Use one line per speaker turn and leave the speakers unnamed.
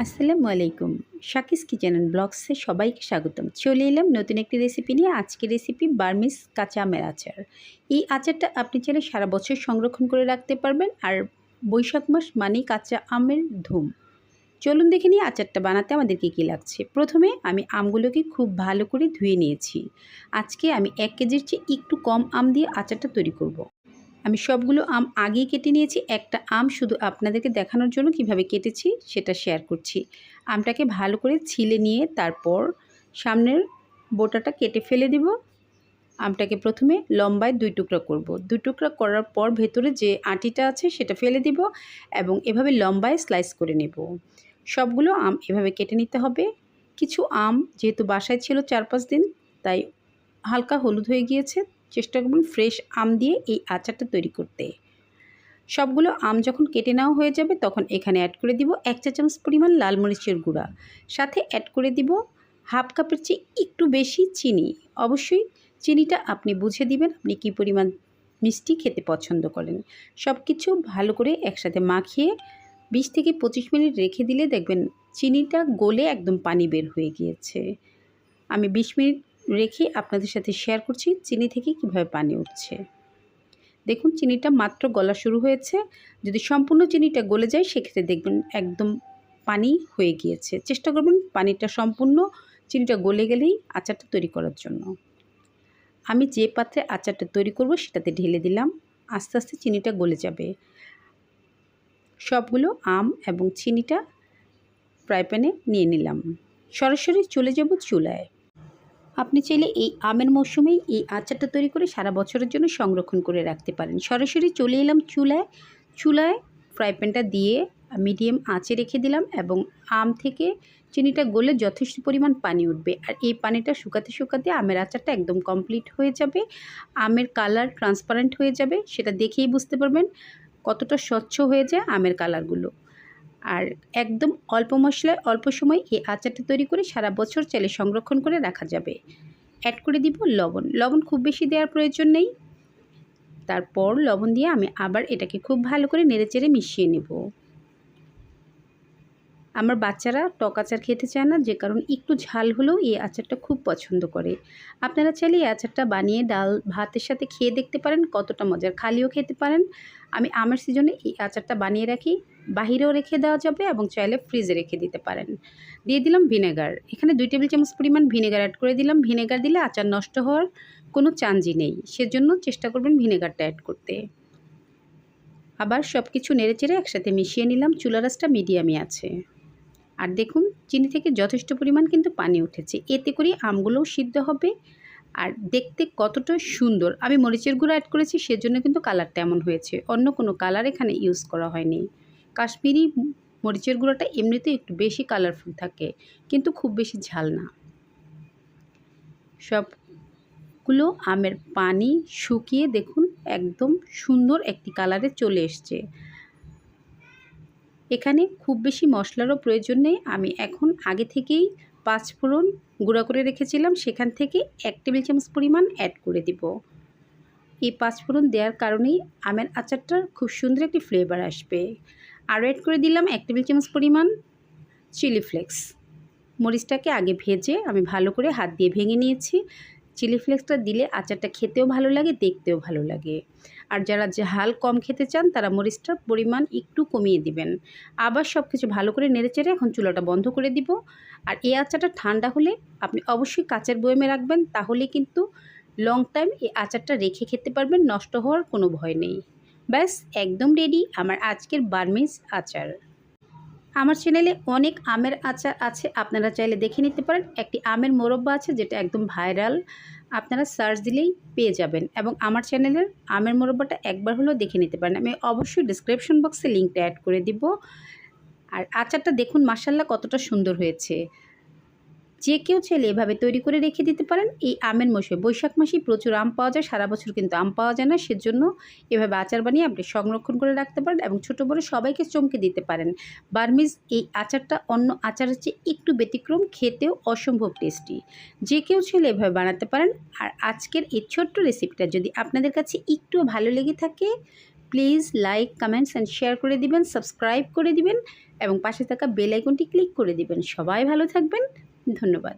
আসসালামু আলাইকুম। শাকিস কিচেন ব্লগসে সবাইকে স্বাগতম। চলে এলাম নতুন একটি রেসিপি নিয়ে। আজকের রেসিপি বার্মিস কাঁচা আমের আচার। এই আচারটা আপনি চাইলে সারা বছর সংরক্ষণ করে রাখতে পারবেন আর বৈশাখ মাস মানেই কাঁচা আমের ধুম। চলুন দেখে নিয়ে আচারটা বানাতে আমাদেরকে কী লাগছে। প্রথমে আমি আমগুলোকে খুব ভালো করে ধুয়ে নিয়েছি। আজকে আমি এক কেজির চেয়ে একটু কম আম দিয়ে আচারটা তৈরি করব। আমি সবগুলো আম আগেই কেটে নিয়েছি, একটা আম শুধু আপনাদেরকে দেখানোর জন্য কীভাবে কেটেছি সেটা শেয়ার করছি। আমটাকে ভালো করে ছিলে নিয়ে তারপর সামনের বোটাটা কেটে ফেলে দেব। আমটাকে প্রথমে লম্বায় দুই টুকরা করব। দুই টুকরা করার পর ভেতরে যে আটিটা আছে সেটা ফেলে দিব এবং এভাবে লম্বায় স্লাইস করে নেব। সবগুলো আম এভাবে কেটে নিতে হবে। কিছু আম যেহেতু বাসায় ছিল চার পাঁচ দিন, তাই হালকা হলুদ হয়ে গিয়েছে চেষ্টা করবেন ফ্রেশ আম দিয়ে এই আচারটা তৈরি করতে। সবগুলো আম যখন কেটে নেওয়া হয়ে যাবে তখন এখানে অ্যাড করে দিব এক চা চামচ পরিমাণ লাল মরিচের গুঁড়া। সাথে অ্যাড করে দিব হাফ কাপের চেয়ে একটু বেশি চিনি। অবশ্যই চিনিটা আপনি বুঝে দিবেন আপনি কী পরিমাণ মিষ্টি খেতে পছন্দ করেন। সব কিছু ভালো করে একসাথে মাখিয়ে বিশ থেকে পঁচিশ মিনিট রেখে দিলে দেখবেন চিনিটা গলে একদম পানি বের হয়ে গিয়েছে। আমি বিশ মিনিট রেখে আপনাদের সাথে শেয়ার করছি চিনি থেকে কীভাবে পানি উঠছে। দেখুন, চিনিটা মাত্র গলা শুরু হয়েছে। যদি সম্পূর্ণ চিনিটা গলে যায়, সেক্ষেত্রে দেখবেন একদম পানি হয়ে গিয়েছে। চেষ্টা করবেন পানিটা সম্পূর্ণ চিনিটা গলে গেলেই আচারটা তৈরি করার জন্য। আমি যে পাত্রে আচারটা তৈরি করব, সেটাতে ঢেলে দিলাম। আস্তে আস্তে চিনিটা গলে যাবে। সবগুলো আম এবং চিনিটা ফ্রাই প্যানে নিয়ে নিলাম। সরাসরি চলে যাব চুলায়। আপনি চাইলে এই আমের মৌসুমেই এই আচারটা তৈরি করে সারা বছরের জন্য সংরক্ষণ করে রাখতে পারেন। সরাসরি চলে এলাম চুলায়। চুলায় ফ্রাই প্যানটা দিয়ে মিডিয়াম আঁচে রেখে দিলাম এবং আম থেকে চিনিটা গলে যথেষ্ট পরিমাণ পানি উঠবে। আর এই পানিটা শুকাতে শুকাতে আমের আচারটা একদম কমপ্লিট হয়ে যাবে। আমের কালার ট্রান্সপারেন্ট হয়ে যাবে। সেটা দেখেই বুঝতে পারবেন কতটা স্বচ্ছ হয়ে যায় আমের কালারগুলো আর একদম অল্প মশলায় অল্প সময় এই আচারটা তৈরি করে সারা বছর চাইলে সংরক্ষণ করে রাখা যাবে। অ্যাড করে দিব লবণ। লবণ খুব বেশি দেওয়ার প্রয়োজন নেই। তারপর লবণ দিয়ে আমি আবার এটাকে খুব ভালো করে নেড়েচেড়ে মিশিয়ে নেব। আমার বাচ্চারা টক আচার খেতে চায় না, যে কারণ একটু ঝাল হলেও এই আচারটা খুব পছন্দ করে। আপনারা চাইলে এই আচারটা বানিয়ে ডাল ভাতের সাথে খেয়ে দেখতে পারেন, কতটা মজার। খালিও খেতে পারেন। আমি আমের সিজনে এই আচারটা বানিয়ে রাখি। বাহিরেও রেখে দেওয়া যাবে এবং চাইলে ফ্রিজে রেখে দিতে পারেন। দিয়ে দিলাম ভিনেগার। এখানে দুই টেবিল চামচ পরিমাণ ভিনেগার অ্যাড করে দিলাম। ভিনেগার দিলে আচার নষ্ট হওয়ার কোনো চাঞ্জি নেই। সেজন্য চেষ্টা করবেন ভিনেগারটা অ্যাড করতে। আবার সব কিছু নেড়েচেড়ে একসাথে মিশিয়ে নিলাম। চুলা রাসটা মিডিয়ামে আছে। আর দেখুন, চিনি থেকে যথেষ্ট পরিমাণ কিন্তু পানি উঠেছে। এতে করে আমগুলোও সিদ্ধ হবে। আর দেখতে কতটা সুন্দর। আমি মরিচের গুঁড়ো অ্যাড করেছি, সেজন্য কিন্তু কালারটা এমন হয়েছে। অন্য কোনো কালার এখানে ইউজ করা হয়নি। কাশ্মীরি মরিচের গুঁড়োটা এমনিতে একটু বেশি কালারফুল থাকে, কিন্তু খুব বেশি ঝাল না। সবগুলো আমের পানি শুকিয়ে দেখুন, একদম সুন্দর একটি কালারে চলে এসছে। এখানে খুব বেশি মশলারও প্রয়োজন নেই, আমি এখন আগে থেকেই পাঁচ ফোড়ন গুঁড়া করে রেখেছিলাম, সেখান থেকে এক টেবিল চামচ পরিমাণ অ্যাড করে দিব। এই পাঁচ ফোড়ন দেওয়ার কারণেই আমের আচারটার খুব সুন্দর একটি ফ্লেভার আসবে। আরও অ্যাড করে দিলাম এক টেবিল চামচ পরিমাণ চিলি ফ্লেক্স। মরিচটাকে আগে ভেজে আমি ভালো করে হাত দিয়ে ভেঙে নিয়েছি। চিলি ফ্লেক্সটা দিলে আচারটা খেতেও ভালো লাগে, দেখতেও ভালো লাগে। আর যারা ঝাল কম খেতে চান, তারা মরিচটার পরিমাণ একটু কমিয়ে দিবেন। আবার সব কিছু ভালো করে নেড়েচেড়ে এখন চুলাটা বন্ধ করে দিব। আর এই আচারটা ঠান্ডা হলে আপনি অবশ্যই কাচের বয়মে রাখবেন, তাহলে কিন্তু লং টাইম এই আচারটা রেখে খেতে পারবেন, নষ্ট হওয়ার কোনো ভয় নেই। ব্যাস, একদম রেডি আমার আজকের বার্মিজ আচার। আমার চ্যানেলে অনেক আমের আচার আছে, আপনারা চাইলে দেখে নিতে পারেন। একটি আমের মোরব্বা আছে, যেটা একদম ভাইরাল আপনারা সার্চ দিলেই পেয়ে যাবেন। এবং আমার চ্যানেলের আমের মোরব্বাটা একবার হলেও দেখে নিতে পারেন। আমি অবশ্যই ডিসক্রিপশন বক্সে লিঙ্কটা অ্যাড করে দিব। আর আচারটা দেখুন মাসাল্লাহ কতটা সুন্দর হয়েছে। যে কেউ চাইলে এভাবে তৈরি করে রেখে দিতে পারেন। এই আমের মৌসুমে বৈশাখ মাসেই প্রচুর আম পাওয়া যায়, সারা বছর কিন্তু আম পাওয়া যায় না, সেজন্য এভাবে আচার বানিয়ে আপনি সংরক্ষণ করে রাখতে পারেন এবং ছোটো বড়ো সবাইকে চমকে দিতে পারেন। বার্মিজ এই আচারটা অন্য আচারের চেয়ে একটু ব্যতিক্রম, খেতেও অসম্ভব টেস্টি। যে কেউ চাইলে এভাবে বানাতে পারেন। আর আজকের এই ছোট্ট রেসিপিটা যদি আপনাদের কাছে একটু ভালো লেগে থাকে, please like, comments and share করে দিবেন, সাবস্ক্রাইব করে দিবেন এবং পাশে থাকা বেল আইকনটি ক্লিক করে দিবেন। সবাই ভালো থাকবেন। ধন্যবাদ।